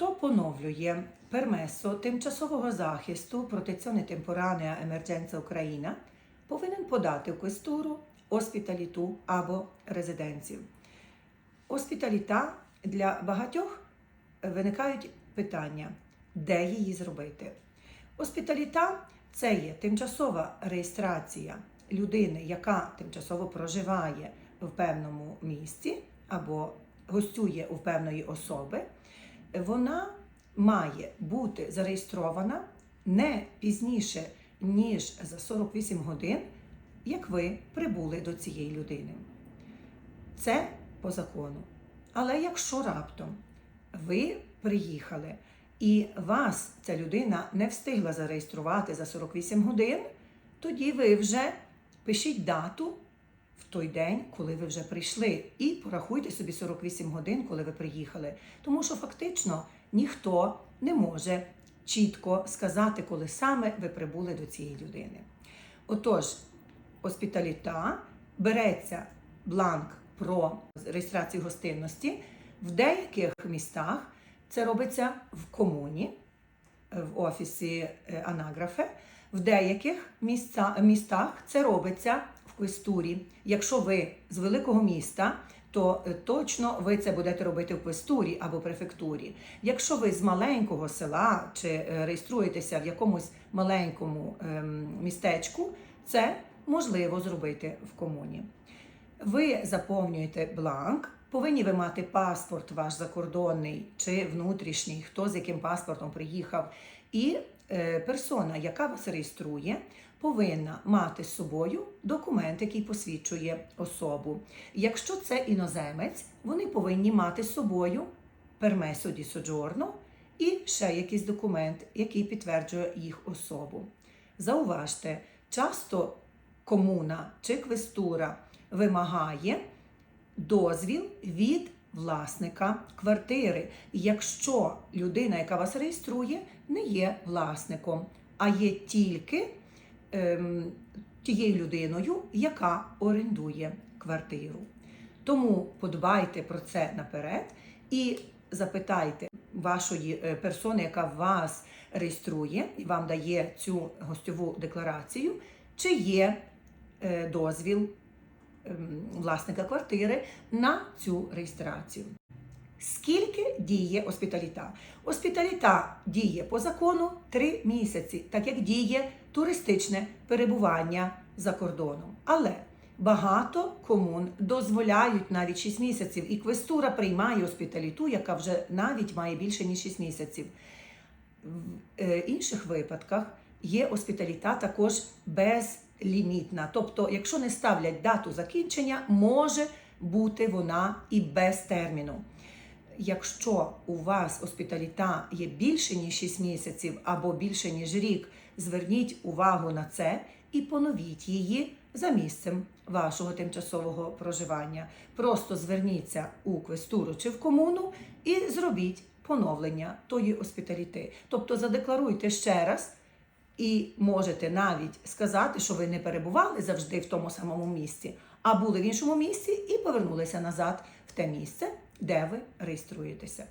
хто поновлює пермесо тимчасового захисту протеціоне темпоранеа емердженца Україна, повинен подати в квестуру, оспіталіту або резиденцію. Оспіталіта для багатьох виникають питання, де її зробити. Оспіталіта це є тимчасова реєстрація людини, яка тимчасово проживає в певному місці або гостює у певної особи. Вона має бути зареєстрована не пізніше, ніж за 48 годин, як ви прибули до цієї людини. Це по закону. Але якщо раптом ви приїхали і вас ця людина не встигла зареєструвати за 48 годин, тоді ви вже пишіть дату в той день, коли ви вже прийшли, і порахуйте собі 48 годин, коли ви приїхали. Тому що фактично ніхто не може чітко сказати, коли саме ви прибули до цієї людини. Отож, оспіталіта береться бланк про реєстрацію гостинності. В деяких містах це робиться в комуні, в офісі е, анаграфе. В деяких містах це робиться в квестурі. Якщо ви з великого міста, то е, точно ви це будете робити в квестурі або префектурі. Якщо ви з маленького села чи е, реєструєтеся в якомусь маленькому ем, містечку, це можливо зробити в комуні. Ви заповнюєте бланк. Повинні ви мати паспорт ваш закордонний чи внутрішній, хто з яким паспортом приїхав. І персона, яка вас реєструє, повинна мати з собою документ, який посвідчує особу. Якщо це іноземець, вони повинні мати з собою пермесо ді соджорно і ще якийсь документ, який підтверджує їх особу. Зауважте, часто комуна чи квестура вимагає дозвіл від власника квартири, якщо людина, яка вас реєструє, не є власником, а є тільки ем, тією людиною, яка орендує квартиру. Тому подбайте про це наперед і запитайте вашої е, персони, яка вас реєструє і вам дає цю гостьову декларацію, чи є е, дозвіл власника квартири на цю реєстрацію. Скільки діє оспіталіта? Оспіталіта діє по закону 3 місяці, так як діє туристичне перебування за кордоном. Але багато комун дозволяють навіть 6 місяців, і квестура приймає оспіталіту, яка вже навіть має більше ніж 6 місяців. В е, інших випадках є оспіталіта також безлімітна. Тобто, якщо не ставлять дату закінчення, може бути вона і без терміну. Якщо у вас оспіталіта є більше ніж 6 місяців або більше ніж рік, зверніть увагу на це і поновіть її за місцем вашого тимчасового проживання. Просто зверніться у квестуру чи в комуну і зробіть поновлення тої оспіталіти. Тобто задекларуйте ще раз. І можете навіть сказати, що ви не перебували завжди в тому самому місці, а були в іншому місці і повернулися назад в те місце, де ви реєструєтеся.